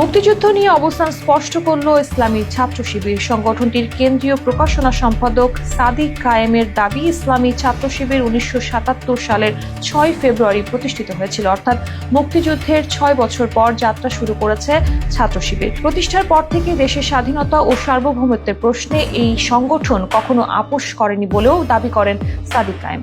মুক্তিযুদ্ধ নিয়ে অবস্থান স্পষ্ট করল ইসলামী ছাত্র শিবির। সংগঠনটির কেন্দ্রীয় প্রকাশনা সম্পাদক সাদিক কায়েমের দাবি, ইসলামী ছাত্র শিবির উনিশশো সাতাত্তর সালের ছয় ফেব্রুয়ারি প্রতিষ্ঠিত হয়েছিল। অর্থাৎ মুক্তিযুদ্ধের ছয় বছর পর যাত্রা শুরু করেছে ছাত্র শিবির। প্রতিষ্ঠার পর থেকে দেশের স্বাধীনতা ও সার্বভৌমত্বের প্রশ্নে এই সংগঠন কখনো আপোষ করেনি বলেও দাবি করেন সাদিক কায়েম।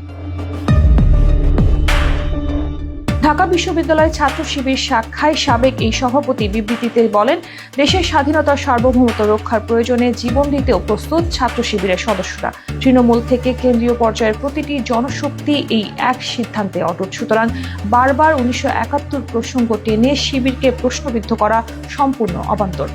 ঢাকা বিশ্ববিদ্যালয়ের ছাত্র শিবির শাখায় সাবেক এই সভাপতি বিবৃতিতে বলেন, দেশের স্বাধীনতা সার্বভৌমত্ব রক্ষার প্রয়োজনে জীবন দিতেও প্রস্তুত ছাত্র শিবিরের সদস্যরা। তৃণমূল থেকে কেন্দ্রীয় পর্যায়ের প্রতিটি জনশক্তি এই এক সিদ্ধান্তে অটুট। সুতরাং বারবার উনিশশো একাত্তর প্রসঙ্গ টেনে শিবিরকে প্রশ্নবিদ্ধ করা সম্পূর্ণ অবান্তর।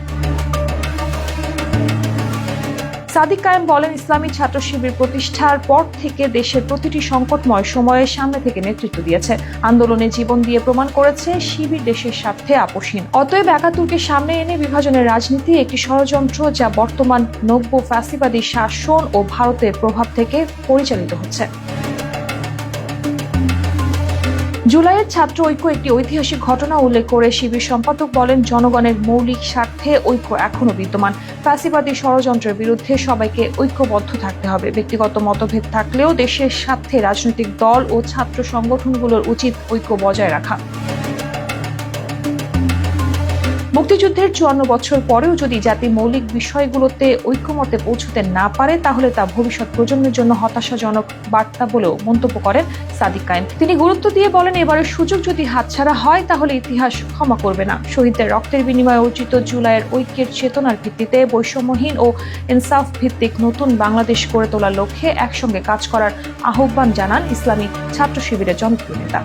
সাদিক কায়েম বলেন, ইসলামী ছাত্র শিবির প্রতিষ্ঠার পর থেকে দেশের প্রতিটি সংকটময় সময়ে সামনে থেকে নেতৃত্ব দিয়েছে। আন্দোলনে জীবন দিয়ে প্রমাণ করেছে, শিবির দেশের স্বার্থে আপোষহীন। অতএব একাত্তরকে সামনে এনে বিভাজনের রাজনীতি একটি ষড়যন্ত্র যা বর্তমান নব্য ফ্যাসিবাদী শাসন ও ভারতের প্রভাব থেকে পরিচালিত হচ্ছে। জুলাইয়ের ছাত্র ঐক্য একটি ঐতিহাসিক ঘটনা উল্লেখ করে শিবির সম্পাদক বলেন, জনগণের মৌলিক স্বার্থে ঐক্য এখনও বিদ্যমান। ফ্যাসিবাদী ষড়যন্ত্রের বিরুদ্ধে সবাইকে ঐক্যবদ্ধ থাকতে হবে। ব্যক্তিগত মতভেদ থাকলেও দেশের স্বার্থে রাজনৈতিক দল ও ছাত্র সংগঠনগুলোর উচিত ঐক্য বজায় রাখা। মুক্তিযুদ্ধের চুয়ান্ন বছর পরেও যদি জাতি মৌলিক বিষয়গুলোতে ঐক্যমতে পৌঁছতে না পারে, তাহলে তা ভবিষ্যৎ প্রজন্মের জন্য হতাশাজনক বার্তা বলেও মন্তব্য করেন সাদিক কায়েম। তিনি গুরুত্ব দিয়ে বলেন, এবারের সুযোগ যদি হাতছাড়া হয়, তাহলে ইতিহাস ক্ষমা করবে না। শহীদদের রক্তের বিনিময়ে অর্জিত জুলাইয়ের ঐক্যের চেতনার ভিত্তিতে বৈষম্যহীন ও ইনসাফ ভিত্তিক নতুন বাংলাদেশ গড়ে তোলার লক্ষ্যে একসঙ্গে কাজ করার আহ্বান জানান ইসলামী ছাত্র শিবিরের জনপ্রিয় নেতা।